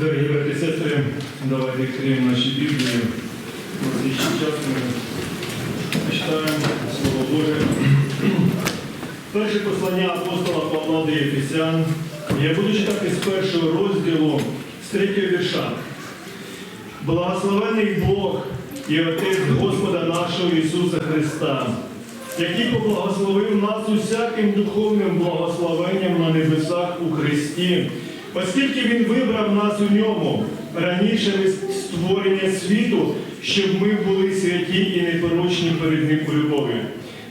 Дорогі брати сестри, давайте відкриємо наші Біблії. У цей час ми почитаємо Слово Боже. Перше послання апостола Павла до Єфесян. Я буду читати з першого розділу, з третього вірша. Благословений Бог і Отець Господа нашого Ісуса Христа, який поблагословив нас усяким духовним благословенням на небесах у Христі, оскільки Він вибрав нас у ньому раніше створення світу, щоб ми були святі і непорочні перед Ним у любові.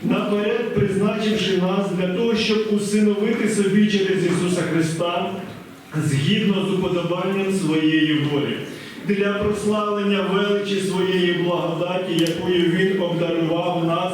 Наперед призначивши нас для того, щоб усиновити собі через Ісуса Христа згідно з уподобанням своєї волі, для прославлення величі своєї благодаті, якою Він обдарував нас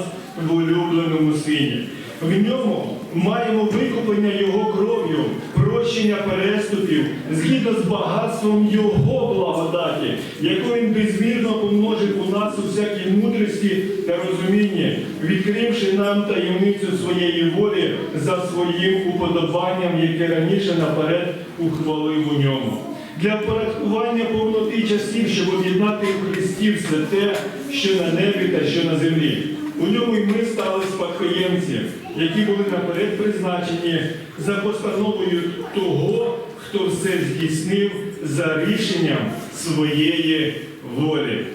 в улюбленому сині. В ньому маємо викуплення Його кров'ю, прощення переступів, згідно з багатством Його благодаті, яку Він безмірно помножив у нас у всякій мудрості та розумінні, відкривши нам таємницю своєї волі за своїм уподобанням, яке раніше наперед ухвалив у ньому. Для впорядкування повноти часів, щоб об'єднати у Христі все те, що на небі та що на землі. У ньому й ми стали спадкоємці, які були наперед призначені за постановою того, хто все здійснив за рішенням своєї волі.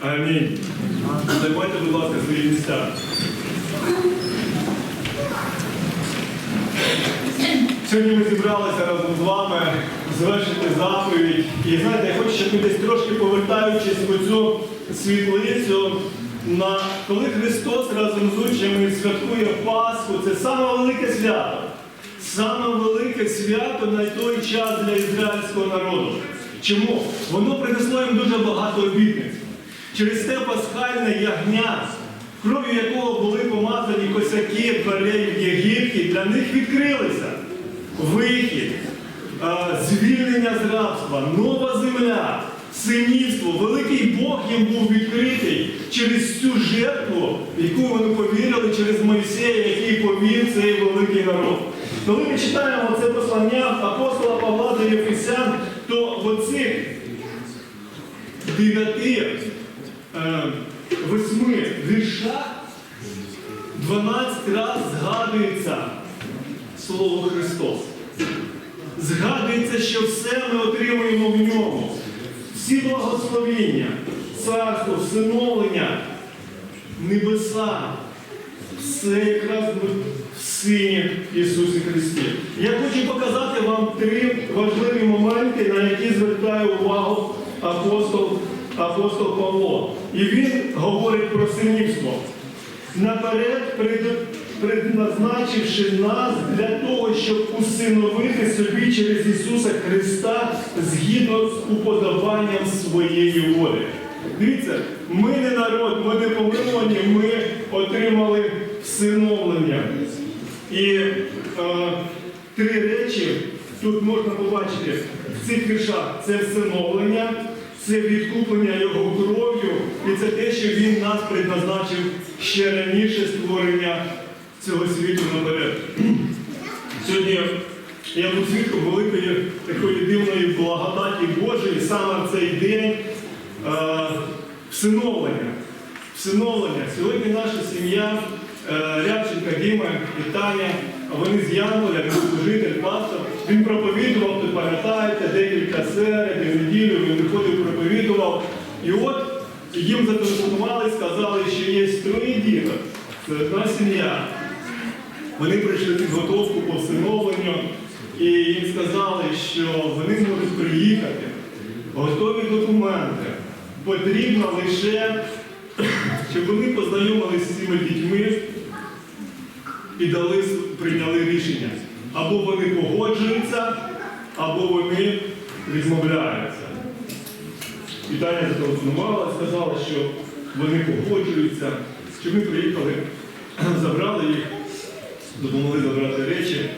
Амінь. Займайте, будь ласка, свої місця. Сьогодні ми зібралися разом з вами звершити заповідь. І знаєте, я хочу, щоб ми десь трошки повертаючись в цю світлицю, на коли Христос разом з учнями святкує Пасху, це саме велике свято. Саме велике свято на той час для ізраїльського народу. Чому? Воно принесло їм дуже багато обітниць. Через те пасхальне ягня, кров'ю якого були помазані косяки в Єгипті, для них відкрилися вихід, е, звільнення з рабства, нова земля, синівство, великий Бог їм був відкритий через цю жертву, яку вони повірили через Мойсея, який повів цей великий народ. Коли ми читаємо це послання апостола Павла до Єфесян, то в оцих дев'яти, е, восьми віршах 12 разів згадується Слово Христос. Згадується, що все ми отримуємо в ньому. Всі благословіння, царство, всиновлення, небеса, все якраз в Сині Ісусі Христі. Я хочу показати вам три важливі моменти, на які звертає увагу апостол, апостол Павло. І він говорить про синівство. Наперед предназначивши нас для того, щоб усиновити собі через Ісуса Христа згідно з уподобанням своєї волі. Дивіться, ми не народ, ми не помилувані, ми отримали всиновлення. І е, три речі тут можна побачити в цих віршах: це всиновлення, це відкуплення його кров'ю, і це те, що він нас предназначив ще раніше створення цього світу наперед. Сьогодні я був свідком великої такої дивної благодаті Божої саме в цей день е, всиновлення. Всиновлення. Сьогодні наша сім'я е, Рябченка, Діма і Таня, вони з Янголя, він служитель, пастор. Він проповідував, ви пам'ятаєте, декілька серед, в неділю він виходив, проповідував. І от їм зателефонували, сказали, що є троє діток. Це одна сім'я. Вони пройшли підготовку по всиновленню і їм сказали, що вони можуть приїхати, готові документи. Потрібно лише, щоб вони познайомилися з цими дітьми і дали, прийняли рішення. Або вони погоджуються, або вони відмовляються. Вітання зателефонувала, сказала, що вони погоджуються, що ми приїхали, забрали їх, допомогли забрати речі.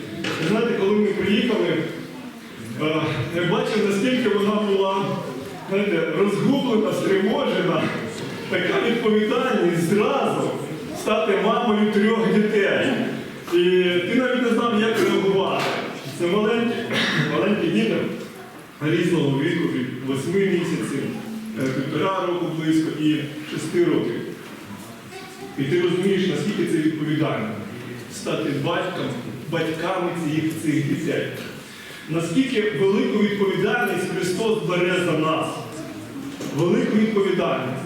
Знаєте, коли ми приїхали, е, я бачив, наскільки вона була знаєте, розгублена, стривожена, така відповідальність зразу стати мамою трьох дітей. І ти навіть не знав, як реагувати. Це маленькі, маленькі діти. різного віку, від 8 місяців, е, півтора року близько і 6 років. І ти розумієш, наскільки це відповідально стати батьком, батьками цих, цих дітей. Наскільки велику відповідальність Христос бере за нас. Велику відповідальність.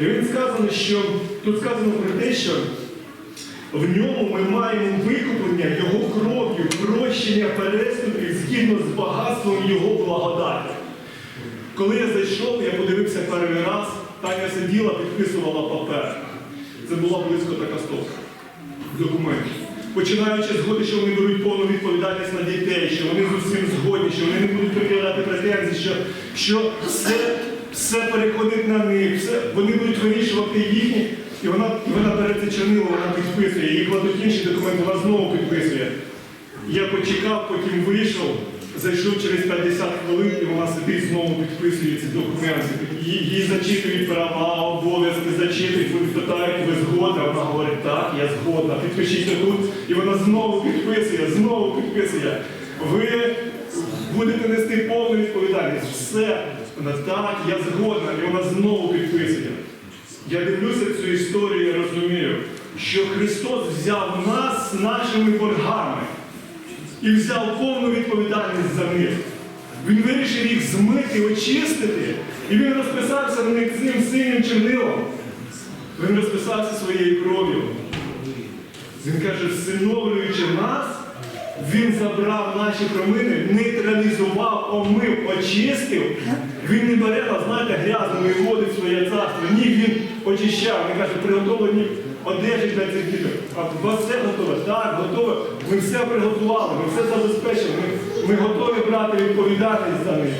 І він сказано, що тут сказано про те, що в ньому ми маємо викуплення Його кров'ю, прощення переступів згідно з багатством Його благодаті. Коли я зайшов, я подивився перший раз, Таня сиділа, підписувала папер. Це була близько така стопка документів. Починаючи згоди, що вони беруть повну відповідальність на дітей, що вони з усім згодні, що вони не будуть пред'являти претензій, що, що все, все переходить на них, все, вони будуть вирішувати їхні, і вона, і вона бере це чорнило, вона підписує, її кладуть інші документи, вона знову підписує. Я почекав, потім вийшов, зайшов через 50 хвилин, і вона сидить знову підписує ці документи. Їй зачитують права, обов'язки, зачитують, вони питають, ви згодна. Вона говорить, так, я згодна, підпишіть тут. І вона знову підписує, знову підписує. Ви будете нести повну відповідальність. Все, вона так, я згодна, і вона знову підписує. Я дивлюся цю історію і розумію, що Христос взяв нас нашими боргами і взяв повну відповідальність за них. Він вирішив їх змити, очистити, і він розписався на них цим синім чернилом. Він розписався своєю кров'ю. Він каже, всиновлюючи нас, він забрав наші промини, нейтралізував, омив, очистив. Він не бере нас, знаєте, грязними і вводить своє царство. Ні, він очищав. Він каже, приготовлені одежі для цих діток. А у вас все готове? Так, готове. Ми все приготували, ми все забезпечили. Ми, ми готові брати відповідальність за них.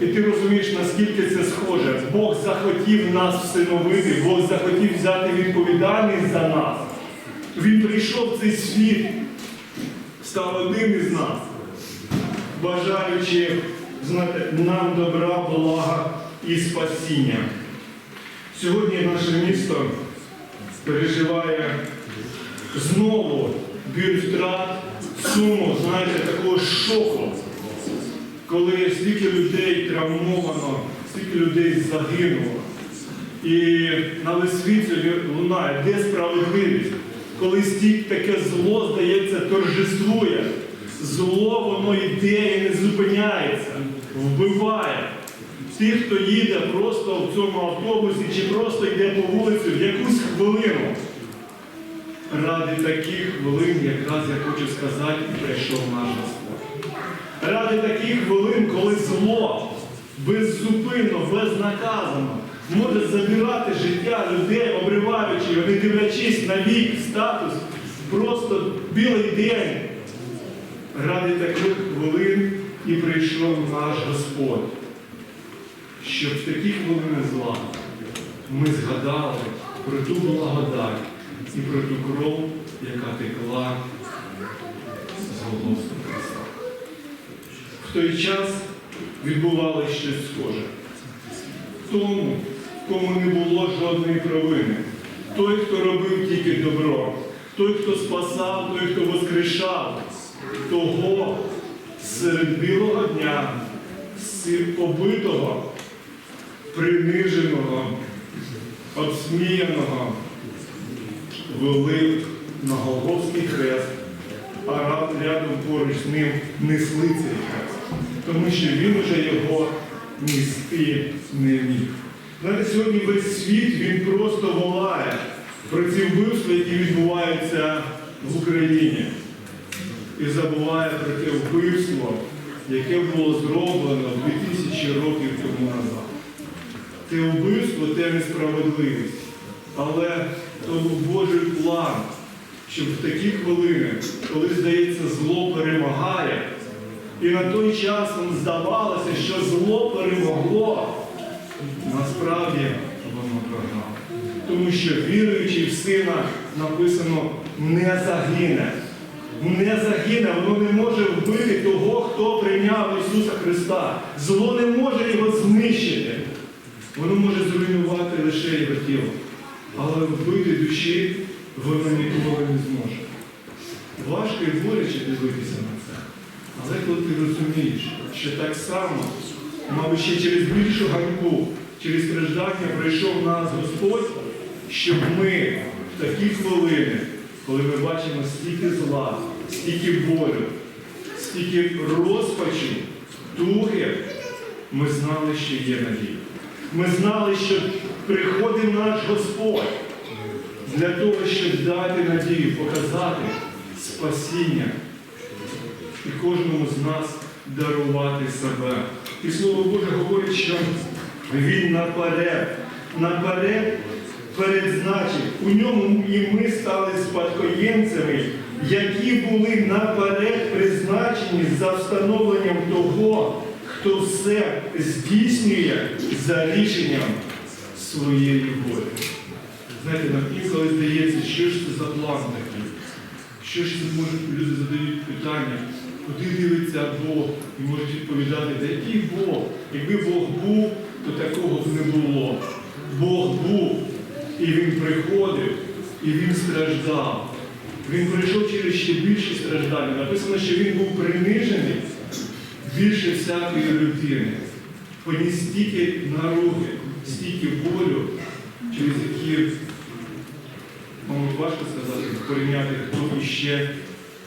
І ти розумієш, наскільки це схоже. Бог захотів нас всиновити, Бог захотів взяти відповідальність за нас. Він прийшов в цей світ, став одним із нас, бажаючи знаєте, нам добра, блага і спасіння. Сьогодні наше місто переживає знову біль втрат, суму, знаєте, такого шоку, коли стільки людей травмовано, стільки людей загинуло. І на весь лунає, де справедливість, коли стільки таке зло, здається, торжествує. Зло воно йде і не зупиняється, вбиває. Тих, хто їде просто в цьому автобусі чи просто йде по вулиці в якусь хвилину. Ради таких хвилин, якраз я хочу сказати, прийшов наш. Ради таких хвилин, коли зло беззупинно, безнаказано може забирати життя людей, обриваючи, його, не дивлячись на вік, статус, просто білий день. Ради таких хвилин і прийшов наш Господь, щоб в такі хвилини зла ми згадали про ту благодать і про ту кров, яка текла з Христа. Той час відбувалося щось схоже. Тому, кому не було жодної провини, той, хто робив тільки добро, той, хто спасав, той, хто воскрешав, того серед білого дня, побитого, приниженого, обсміяного, вели на Голгофський хрест, а рядом поруч з ним несли цей хрест, тому що він уже його нести не міг. Знаєте, сьогодні весь світ він просто волає про ці вбивства, які відбуваються в Україні. І забуває про те вбивство, яке було зроблено 2000 років тому назад. Те вбивство, те несправедливість. Але то був Божий план, щоб в такі хвилини, коли, здається, зло перемагає, і на той час нам здавалося, що зло перемогло, насправді воно програло. Тому що віруючий в сина написано не загине. Не загине, воно не може вбити того, хто прийняв Ісуса Христа. Зло не може його знищити. Воно може зруйнувати лише його тіло. Але вбити душі воно ніколи не зможе. Важко і боляче дивитися на це. Але коли ти розумієш, що так само мабуть, ще через більшу ганьбу, через страждання прийшов нас Господь, щоб ми в такі хвилини, коли ми бачимо стільки зла, стільки болю, стільки розпачу, туги, ми знали, що є надія. Ми знали, що приходить наш Господь для того, щоб дати надію, показати спасіння і кожному з нас дарувати себе. І Слово Боже говорить, що Він наперед, наперед передзначив. У ньому і ми стали спадкоємцями, які були наперед призначені за встановленням того, хто все здійснює за рішенням своєї волі. Знаєте, нам інколи здається, що ж це за план такий? Що ж це може люди задають питання, куди дивиться Бог і можуть відповідати, та який Бог? Якби Бог був, то такого б не було. Бог був, і Він приходив, і Він страждав. Він пройшов через ще більші страждання. Написано, що він був принижений більше всякої людини. Поніс стільки наруги, стільки болю, через які Мабуть, важко сказати, порівняти, хто іще,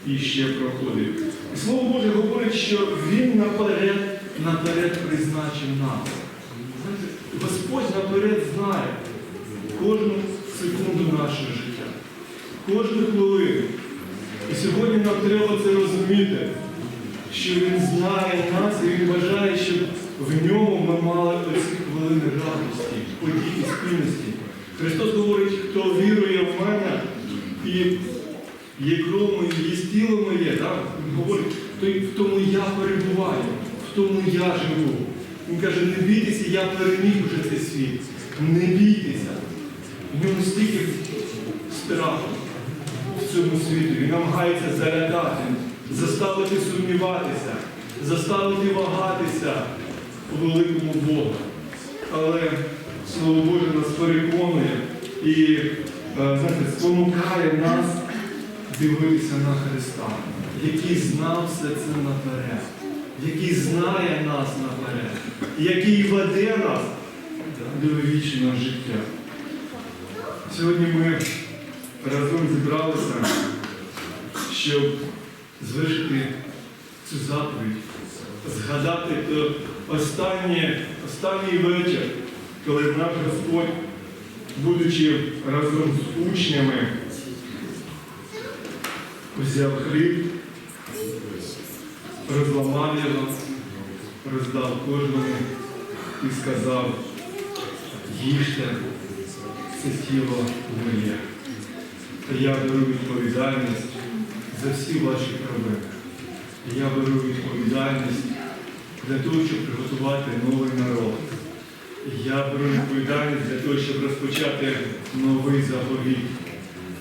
іще проходив. І Слово Боже говорить, що Він наперед, наперед призначив нас. Господь наперед знає кожну секунду нашого життя, кожну хвилину. І сьогодні нам треба це розуміти, що Він знає нас і Він бажає, щоб в ньому ми мали оці хвилини радості, події спільності. Христос говорить, хто вірує в мене і є кров моє, є тіло моє, так? Він говорить, той, в тому я перебуваю, в тому я живу. Він каже, не бійтеся, я переміг уже цей світ. Не бійтеся. В ньому стільки страху в цьому світі. Він намагається зарядати, заставити сумніватися, заставити вагатися у великому Богу. Але Слово Боже нас переконує і е, знаєте, спонукає нас дивитися на Христа, який знав все це наперед, який знає нас наперед, який веде нас до вічного життя. Сьогодні ми разом зібралися, щоб звершити цю заповідь, згадати е, останнє, останній вечір, коли наш Господь, будучи разом з учнями, взяв хліб, розламав його, роздав кожному і сказав, їжте, це тіло моє. Я беру відповідальність за всі ваші проблеми. Я беру відповідальність для того, щоб приготувати новий народ. Я беру відповідальність для того, щоб розпочати новий заповіт.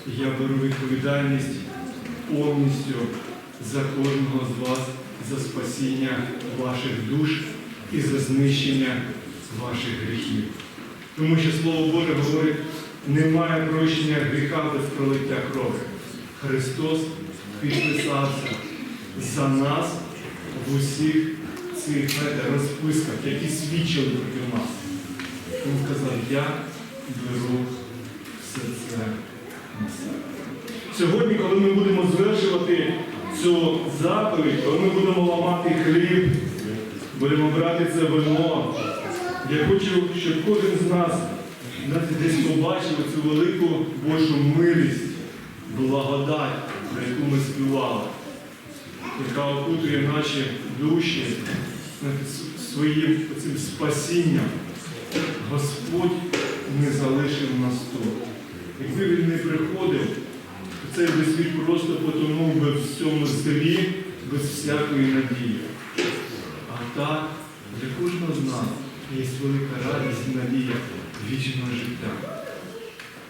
Я беру відповідальність повністю за кожного з вас, за спасіння ваших душ і за знищення ваших гріхів. Тому що Слово Боже говорить, немає прощення гріха без пролиття крові. Христос підписався за нас в усіх цих розписках, які свідчили проти нас. Він сказав, я беру все це на себе. Сьогодні, коли ми будемо звершувати цю заповідь, коли ми будемо ламати хліб, будемо брати це вино, я хочу, щоб кожен з нас десь побачив цю велику Божу милість, благодать, про яку ми співали, яка окутує наші душі своїм цим спасінням. Господь не залишив нас тут. Якби він не приходив, цей світ просто потонув би в цьому злі, без всякої надії. А так, для кожного з нас є велика радість і надія вічного життя.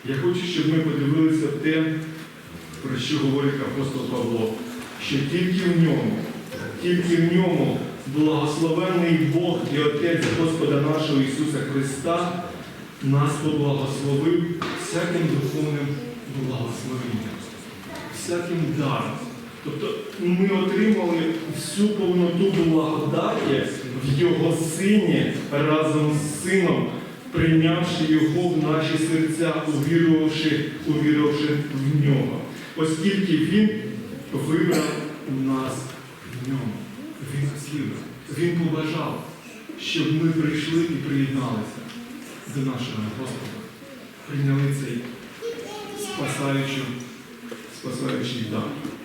Я хочу, щоб ми подивилися те, про що говорить апостол Павло, що тільки в ньому, тільки в ньому благословенний Бог і Отець Господа нашого Ісуса Христа нас поблагословив всяким духовним благословенням, всяким даром. Тобто ми отримали всю повноту благодаті в Його Сині разом з Сином, прийнявши Його в наші серця, увірувавши, увірувавши в нього. Оскільки Він вибрав нас в ньому. Він хотів, Він побажав, щоб ми прийшли і приєдналися до нашого Господа. Прийняли цей спасаючий, спасаючий дар.